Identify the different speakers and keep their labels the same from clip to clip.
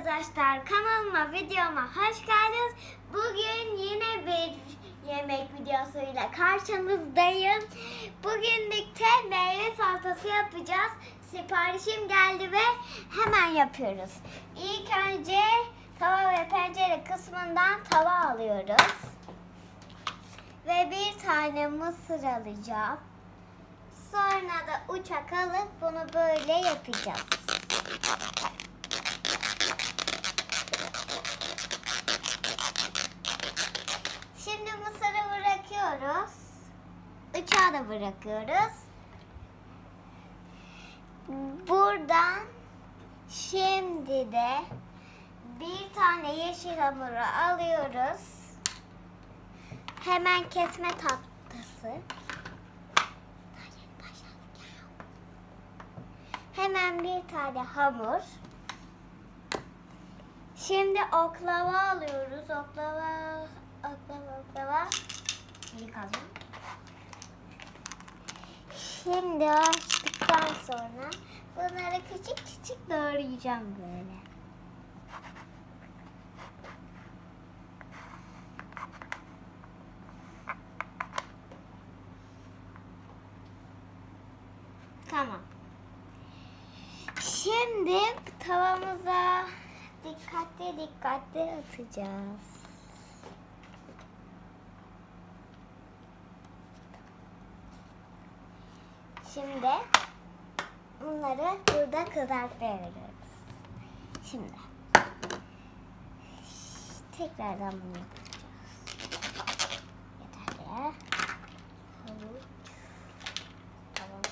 Speaker 1: arkadaşlar kanalıma videoma hoş geldiniz. Bugün yine bir yemek videosuyla karşınızdayım. Bugünlükte meyve salatası yapacağız. Siparişim geldi ve hemen yapıyoruz. İlk önce tava ve pencere kısmından tava alıyoruz. Ve bir tane mısır alacağım. Sonra da uçak alıp bunu böyle yapacağız. Şimdi mısırı bırakıyoruz. Uçağı da bırakıyoruz. Buradan şimdi de bir tane yeşil hamuru alıyoruz. Hemen kesme tahtası. Hemen bir tane hamur. Şimdi oklava alıyoruz. Oklava, oklava, oklava. Yıkalım. Şimdi açtıktan sonra bunları küçük küçük doğrayacağım böyle. Tamam. Şimdi tavamıza dikkatli dikkatli atacağız. Şimdi bunları burada kızartmaya veriyoruz. Şimdi tekrardan bunu yapacağız. Yeterli. Havuç. Tamam.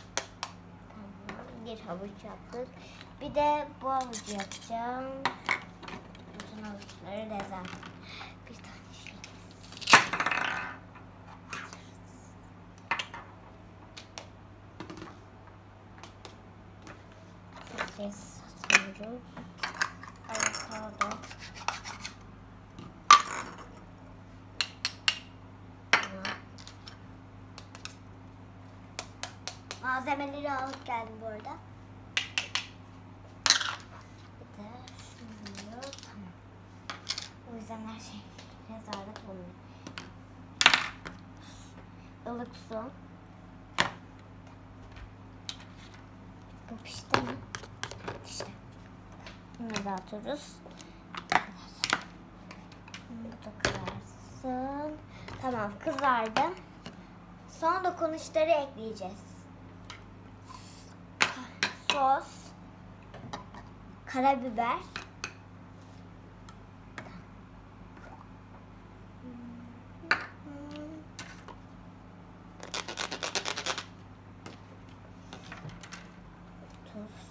Speaker 1: Tamam. Bir havuç yaptık. Bir de bu havucu yapacağım. Bütün havuçları lezzet. Bir tane şey. Patates atıyoruz. Avokado. Malzemeleri alıp geldim bu arada. Bir de şunu tamam. Yüzden her şey rezalet oluyor. Ilık su. Bu pişti mi? Pişti. Bunu da atıyoruz. Bu da kızarsın. Tamam kızardı. Son dokunuşları ekleyeceğiz. Sos. Karabiber. Mısır.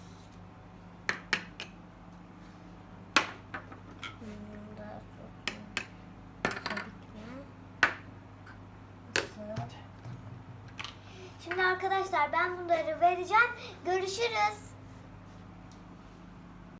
Speaker 1: Şimdi arkadaşlar ben bunları vereceğim. Görüşürüz.